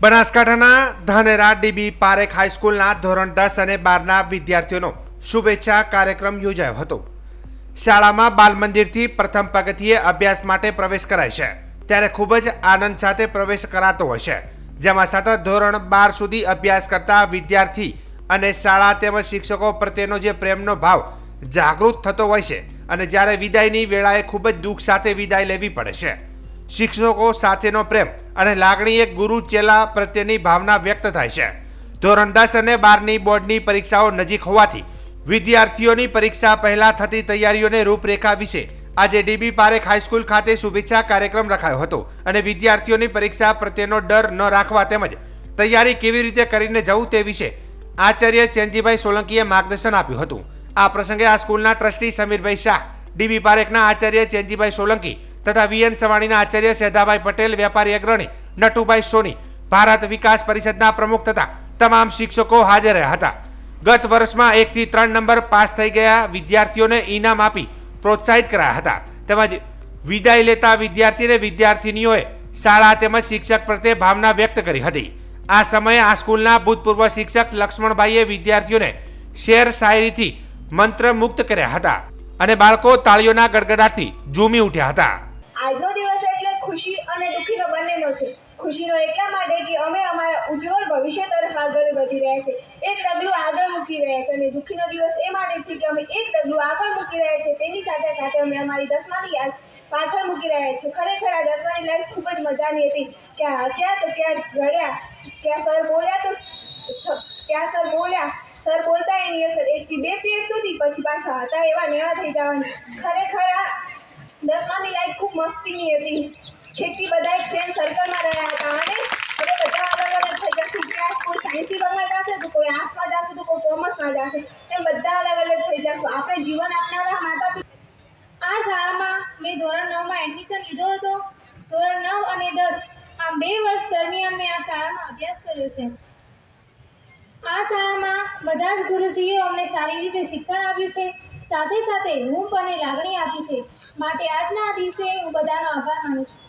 બનાસકાંઠાના ધાનેરા ડીબી પારેખ હાઈસ્કૂલના ધોરણ દસ અને બારના વિદ્યાર્થીઓનો શુભેચ્છા કાર્યક્રમ યોજાયો હતો. શાળામાં બાલ મંદિરથી પ્રથમ પગથિયે અભ્યાસ માટે પ્રવેશ કરાય છે. ત્યારે ખૂબ જ આનંદ સાથે પ્રવેશ કરાતો હોય છે. જેમાં સતત ધોરણ બાર સુધી અભ્યાસ કરતા વિદ્યાર્થી અને શાળા તેમજ શિક્ષકો પ્રત્યેનો જે પ્રેમનો ભાવ જાગૃત થતો હોય છે અને જ્યારે વિદાયની વેળાએ ખૂબ જ દુઃખ સાથે વિદાય લેવી પડે છે. શિક્ષકો સાથેનો પ્રેમ અને લાગણી એક ગુરુ ચેલા પ્રત્યેની ભાવના વ્યક્ત થાય છે. ધોરણ દસ અને બારની બોર્ડની પરીક્ષાઓ નજીક હોવાથી વિદ્યાર્થીઓની પરીક્ષા પહેલા થતી તૈયારીઓને રૂપરેખા વિશે આજે ડીબી પારેખ હાઈસ્કૂલ ખાતે શુભેચ્છા કાર્યક્રમ રખાયો હતો અને વિદ્યાર્થીઓની પરીક્ષા પ્રત્યેનો ડર ન રાખવા તેમજ તૈયારી કેવી રીતે કરીને જવું તે વિશે આચાર્ય ચેનજીભાઈ સોલંકીએ માર્ગદર્શન આપ્યું હતું. આ પ્રસંગે આ સ્કૂલના ટ્રસ્ટી સમીરભાઈ શાહ, ડીબી પારેખના આચાર્ય ચેનજીભાઈ સોલંકી તથા વીએન સવાણીના આચાર્ય સેધાભાઈ પટેલ, વેપારી અગ્રણી નટુભાઈ સોની, ભારત વિકાસ પરિષદના પ્રમુખ તથા તમામ શિક્ષકો હાજર રહ્યા હતા. ગત વર્ષમાં એકથી ત્રણ નંબર પાસ થઈ ગયા વિદ્યાર્થીઓને ઇનામ આપી પ્રોત્સાહિત કરાયા હતા. તેમજ વિદાય લેતા વિદ્યાર્થી અને વિદ્યાર્થિનીઓએ શાળા તેમજ શિક્ષક પ્રત્યે ભાવના વ્યક્ત કરી હતી. આ સમયે આ સ્કૂલના ભૂતપૂર્વ શિક્ષક લક્ષ્મણભાઈએ વિદ્યાર્થીઓને શેર શાયરીથી મંત્રમુગ્ધ કર્યા હતા અને બાળકો તાળીઓના ગડગડાટથી ઝૂમી ઉઠ્યા હતા. આજનો દિવસ એટલે ખુશી અને દુઃખીનો બંનેનો છે. ખુશીનો એટલા માટે કે અમે અમારા ઉજ્જવળ ભવિષ્ય તરફ આગળ વધી રહ્યા છે. એક ડગલું આગળ મૂકી રહ્યા છે અને દુઃખીનો દિવસ એ માટે છે કે અમે એક ડગલું આગળ મૂકી રહ્યા છે. તેની સાથે સાથે અમે અમારી દસમાની યાદ પાછળ મૂકી રહ્યા છે. ખરેખર આ દસમાની લાઈફ ખૂબ જ મજાની હતી. ક્યાં હસ્યા તો ક્યાં રડ્યા ક્યાં સર બોલ્યા તો ક્યાં સર બોલ્યા, સર બોલતા એની અસર એકથી બે પીરિયડ સુધી પછી પાછા હતા એવા નેવા થઈ જવાની. ખરેખર આ દસમાની લાઈફ ખૂબ મસ્તીની હતી. છેકથી બધા ફ્રેન્ડ સર્કલમાં રહ્યા હતા. અને એટલે બધા અલગ અલગ થઈ જશે કે કોઈ સાયન્સ વિભાગમાં જશે તો કોઈ આર્ટ્સમાં જશે તો કોઈ કોમર્સમાં જશે. એમ બધા અલગ અલગ થઈ જશું આપણે જીવન આપનારા માતા પિતા આ શાળામાં મેં ધોરણ નવમાં એડમિશન લીધો હતો. ધોરણ નવ અને દસ આ બે વર્ષ દરમિયાન મેં આ શાળામાં અભ્યાસ કર્યો છે. આ શાળામાં બધા જ ગુરુજીએ અમને સારી રીતે શિક્ષણ આપ્યું છે. સાથે સાથે હૂંફ અને લાગણી આપી છે. માટે આજના દિવસે હું બધાનો આભાર માનું છું.